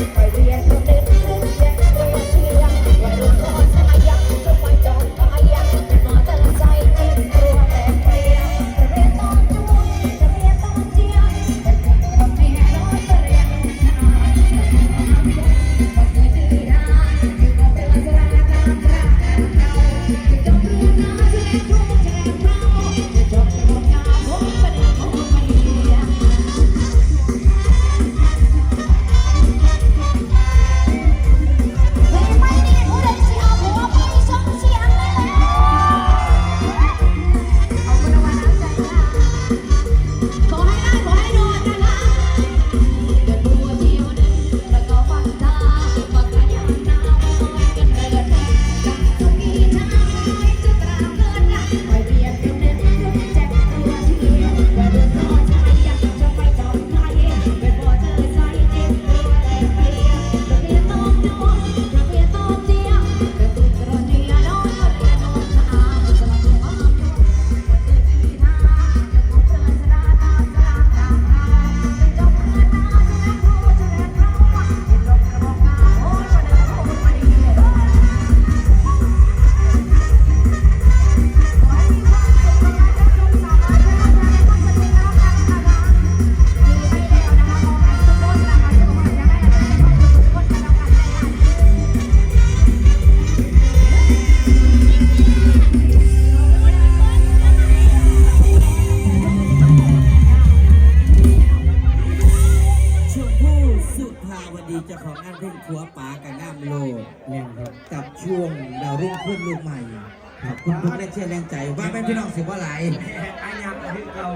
Hoy día es ช่วงดาวรุ่งขึ้นลูกใหม่ขอบคุณทุกแรงเชียร์แรงใจว่าเป็นพี่น้องสิว่าหลายอาญาประเทศเรา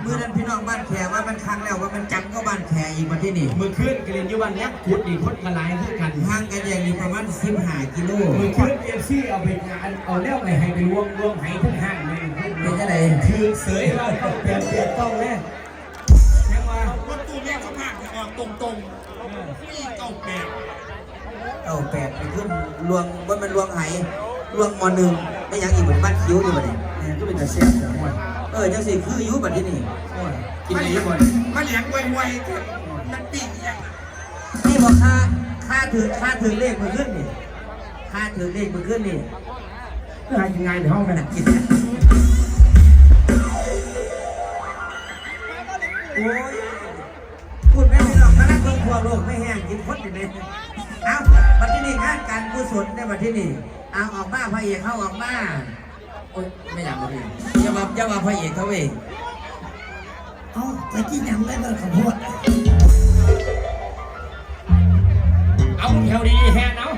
เมื่อนั้นพี่น้องบ้านแขว่ามันครั้งแล้วว่ามันจำก็บ้านแขอีกมาที่นี่มือขึ้นกระเรียนอยุวันเนี้ยขุดอีกคนกระไรคือกันห่างกันอย่างนี้ประมาณสิบห้ากิโลมือขึ้นเอฟซีเอาไปงานเอาแล้วไปให้ไปรวมรวมให้ทั้งห้างเลยเป็นจะไหนคือเสยเราต้องเปลี่ยนเปลี่ยนต้องแน่ยังว่าประตูแรกเขาผ่านออกตรงๆนี่เก่าแปด เก้าแปดไปขึ้นลวงว่ามันลวงไหลวงมอหนึ่งไม่ยังอีกเหมือนบ้านคิ้วนี่บัดนี้เนี่ยก็เป็นแต่เสียงของมันเออจังสิคืออยุบัดที่นี่กินอะไรก่อนมาเหลียงไวๆกันมันปิ้งอย่างนี่บอกค่าค่าถือค่าถือเลขมือขึ้นนี่ค่าถือเลขมือขึ้นนี่งานงานในห้องกันนะโอ้ยพูดไม่ได้หรอกคณะเมืองทั่วโลกไม่แห้งกินคนอยู่เลยเอา บัดที่นี่งานการกุศลในบัดที่นี่เอาออกมาพระเอกเขาออกมาโอ้ยไม่อยากมาเลยอย่ามาอย่ามาพระเอกเขาเองเอ้าไปกินยำได้เลยขอโทษเอาแถวดีแฮนเอา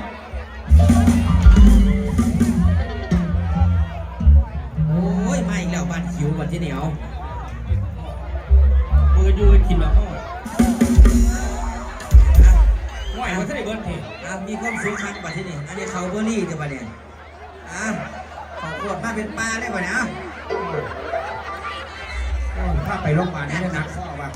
โอ้ยมาอีกแล้วบัดคิวบัดที่เหนียวมือยืนกินแบบเขาไหวว่าถ้าได้เบิร์ดเทอะ มีความสุขคักบัดที่นี่ อันนี้เขาเบอร์รี่เดี๋ยวบัดเนี่ยอะขอขวดมาเป็นปลาได้บัดเนี่ยอะ ถ้าไปโรงพยาบาลนี่นักข้อว่า